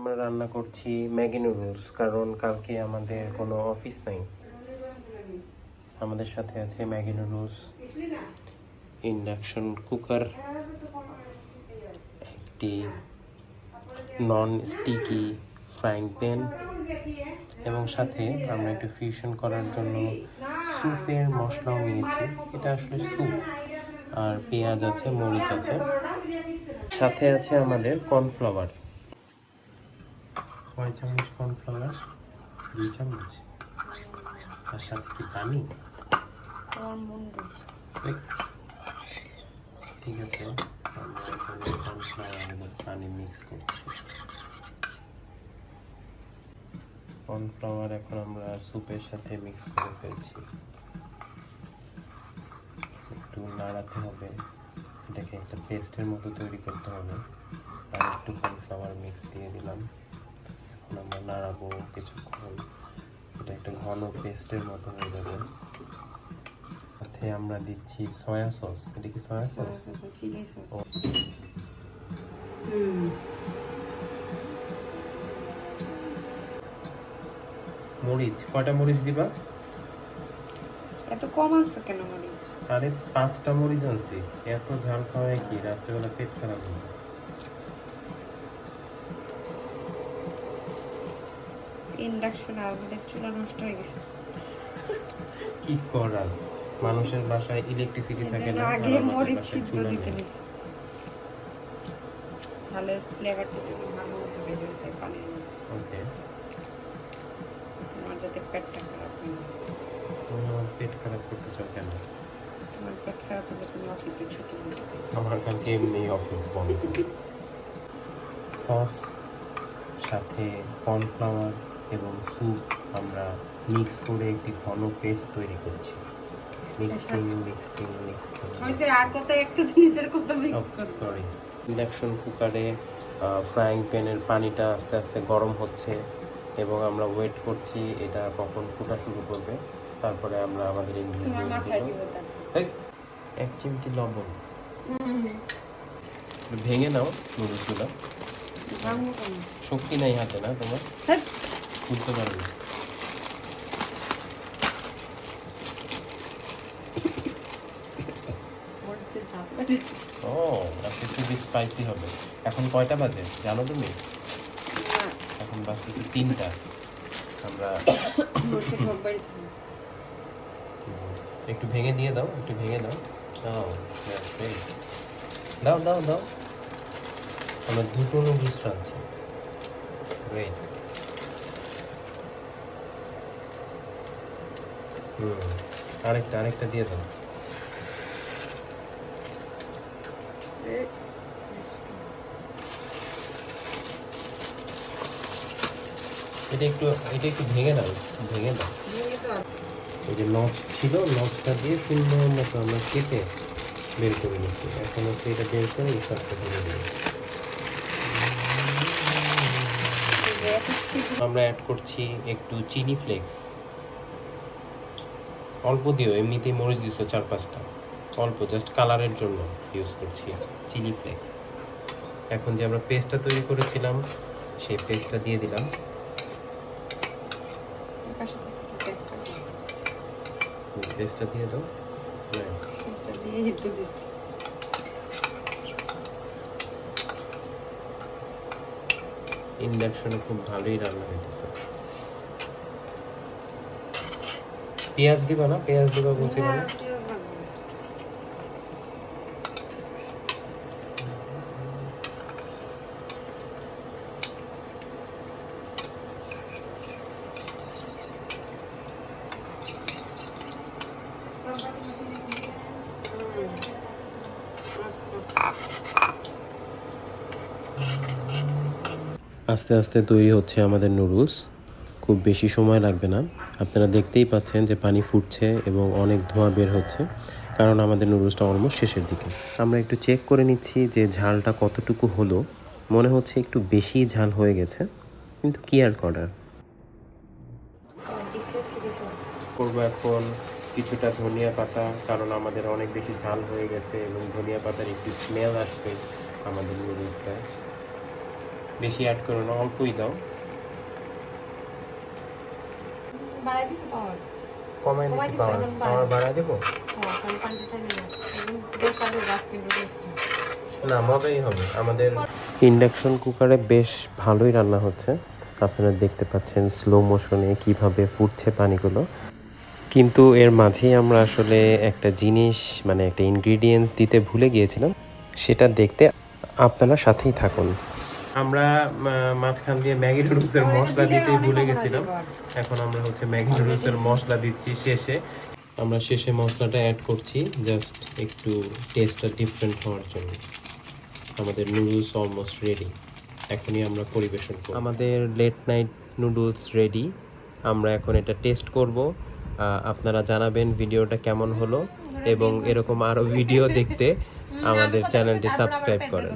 আমরা রান্না করছি ম্যাগি নুডলস, কারণ কালকে আমাদের কোনো অফিস নাই। আমাদের সাথে আছে ম্যাগি নুডলস, ইন্ডাকশন কুকার, একটি নন স্টিকি ফ্রাইং প্যান এবং সাথে আমরা একটু ফিউশন করার জন্য স্যুপের মশলাও নিয়েছি। এটা আসলে স্যুপ আর পেঁয়াজ আছে, মরিচ আছে। সাথে আছে আমাদের কর্নফ্লাওয়ার কয় চামচ কর্নফ্লাওয়ার দুই চামচ। তার সাথে কি পানি? ঠিক আছে। আমরা এখানে কর্নফ্লাওয়ার এবং পানি মিক্স করছি। কর্নফ্লাওয়ার এখন আমরা স্যুপের সাথে মিক্স করে ফেলছি। একটু নাড়াতে হবে। এটাকে একটা পেস্টের মতো তৈরি করতে হবে। আর একটু কর্নফ্লাওয়ার মিক্স দিয়ে দিলাম। আমরা নাড়াবো কিছুক্ষণ এটা একটা ঘন পেস্টের মতো হয়ে যাবে। সাথে আমরা দিচ্ছি সয়া সস। এটা কি সয়া সস? Chilli sauce. ও। মরিচ কয়টা মরিচ দিবা? এত কম আনছো কেন মরিচ? আরে পাঁচটা মরিচ আনছি। এত ঝাল খাওয়ায় কি? রাত্রেবেলা পেট খারাপ হবে। ইন্ডাকশন আর আমাদের চুলা নষ্ট হয়ে গেছে। কি করার? মানুষের বাসায় ইলেকট্রিসিটি থাকে না আগে মরিচ সিদ্ধ দিতে নেই। নিছি ঝালের ফ্লেভারটা যেন ভালো মতো বেজে যায় মধ্যে। ওকে। তোমার যাতে পেটটা খারাপ না আমার পেট খারাপ করতে চাও কেন? তোমার পেট খারাপ হলে তুমি অফিসে ছুটি। আমার কালকে এমনি অফিস বন্ধ। সস সাথে কর্নফ্লাওয়ার এবং স্যুপ আমরা মিক্স করে একটি ঘন পেস্ট তৈরি করছি। Mixing mixing mixing. আর কত একটা জিনিসের কত মিক্স করছ সরি ইন্ডাকশন কুকারে ফ্রাইং প্যানের পানিটা আস্তে আস্তে গরম হচ্ছে এবং আমরা ওয়েট করছি এটা কখন ফোটা শুরু করবে। তারপরে আমরা আমাদের এক চিমটি লবণ। ভেঙে নাও নুডলসগুলো। শক্তি নাই হাতে না তোমার? খুলতে পারবে। ও আজকে খুবই স্পাইসি হবে। এখন কয়টা বাজে? জানো তুমি? এখন বাজতেছে তিনটা। আমরা একটু ভেঙে দিয়ে দাও, একটু ভেঙে দাও। দাও দাও দাও দাও। আমরা দুটো নুডলস রাঁধছি। গ্রেট হুম। আরেকটা আরেকটা দিয়ে দাও। এটা একটু এটা একটু ভেঙে দাও ভেঙে দাও। এই যে নচ ছিল নচটা দিয়ে সুন্দর মতো আমরা কেটে বের করে নিচ্ছি। এখন হচ্ছে এটা বের করে এই সবটা দিয়ে দেবো আমরা অ্যাড করছি একটু চিলি ফ্লেক্স অল্প দিও এমনিতেই মরিচ দিছো চার পাঁচটা। অল্প জাস্ট কালারের জন্য ইউজ করছি চিলি ফ্লেক্স এখন যে আমরা পেস্টটা তৈরি করেছিলাম সেই পেস্টটা দিয়ে দিলাম। পেস্টটা দিয়ে দাও। ইন্ডাকশনে খুব ভালোই রান্না হইতেছে। পেঁয়াজ দিবা না? পেঁয়াজ দিবা বলছিলাম না? আস্তে আস্তে তৈরি হচ্ছে আমাদের নুডলস। খুব বেশি সময় লাগবে না। আপনারা দেখতেই পাচ্ছেন যে পানি ফুটছে এবং অনেক ধোঁয়া বের হচ্ছে, কারণ আমাদের নুডলসটা অলমোস্ট শেষের দিকে। আমরা একটু চেক করে নিচ্ছি যে ঝালটা কতটুকু হলো। মনে হচ্ছে একটু বেশি ঝাল হয়ে গেছে, কিন্তু কি আর করার? করব এখন কিছুটা ধনিয়া পাতা, কারণ আমাদের অনেক বেশি ঝাল হয়ে গেছে এবং ধনিয়া পাতার একটু স্মেল আসবে আমাদের নুডলসটায়। বেশি অ্যাড করো না, অল্পই দাও। বাড়াই দিছো পাওয়ার? কমাই দিছি পাওয়ার। পাওয়ার বাড়াই দেবো? হ্যাঁ না মজাই হবে। আমাদের ইন্ডাকশন কুকারে বেশ ভালোই রান্না হচ্ছে। আপনারা দেখতে পাচ্ছেন স্লো মোশনে কীভাবে ফুটছে পানিগুলো। কিন্তু এর মাঝেই আমরা আসলে একটা জিনিস মানে একটা ইনগ্রিডিয়েন্টস দিতে ভুলে গিয়েছিলাম। সেটা দেখতে আপনারা সাথেই থাকুন। আমরা মাঝখান দিয়ে ম্যাগি নুডলসের মশলা দিতে ভুলে গেছিলাম। এখন আমরা হচ্ছে ম্যাগি নুডলসের মশলা দিচ্ছি শেষে। আমরা শেষে মশলাটা অ্যাড করছি জাস্ট একটু টেস্টটা ডিফারেন্ট হওয়ার জন্য। আমাদের নুডলস অলমোস্ট রেডি এখনই আমরা পরিবেশন করব। আমাদের লেট নাইট নুডলস রেডি আমরা এখন এটা টেস্ট করব। আপনারা জানাবেন ভিডিওটা কেমন হলো এবং এরকম আরও ভিডিও দেখতে আমাদের চ্যানেলটি সাবস্ক্রাইব করেন।